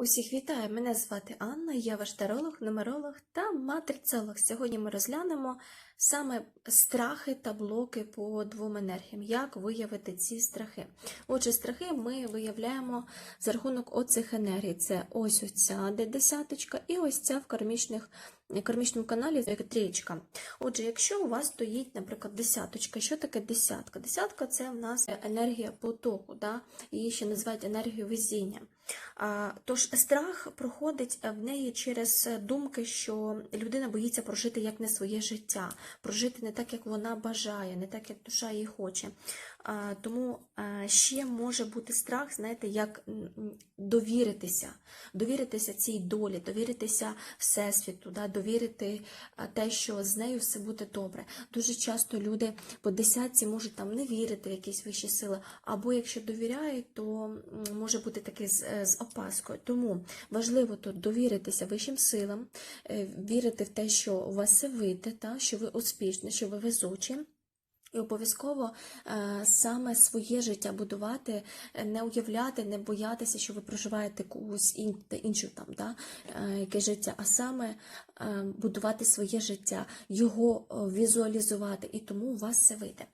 Усіх вітаю! Мене звати Анна, я ваш таролог, нумеролог та матрицолог. Сьогодні ми розглянемо саме страхи та блоки по двом енергіям, як виявити ці страхи. Отже, страхи ми виявляємо за рахунок оцих енергій. Це ось оця де десяточка, і ось ця в кармічних. Кармічному каналі трієчка. Отже, якщо у вас стоїть, наприклад, десяточка, що таке десятка? Десятка це в нас енергія потоку, да? її ще називають енергією везіння. Тож страх проходить в неї через думки, що людина боїться прожити як не своє життя, прожити не так, як вона бажає, не так, як душа її хоче. Тому ще може бути страх, знаєте, як довіритися, довіритися цій долі, довіритися Всесвіту, да, довірити те, що з нею все буде добре. Дуже часто люди по десятці можуть там не вірити в якісь вищі сили, або якщо довіряють, то може бути таке з, е, з опаскою. Тому важливо тут довіритися вищим силам, е, вірити в те, що у вас все вийде, та, що ви успішні, що ви везучі. І обов'язково е, саме своє життя будувати, е, не уявляти, не боятися, що ви проживаєте когось ін, іншу там, да, е, яке життя, а саме будувати своє життя, його візуалізувати, і тому у вас все вийде.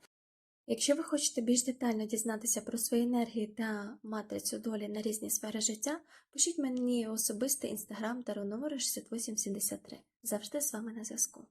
Якщо ви хочете більш детально дізнатися про свої енергії та матрицю долі на різні сфери життя, пишіть мені особистий інстаграм та 6873. Завжди з вами на зв'язку.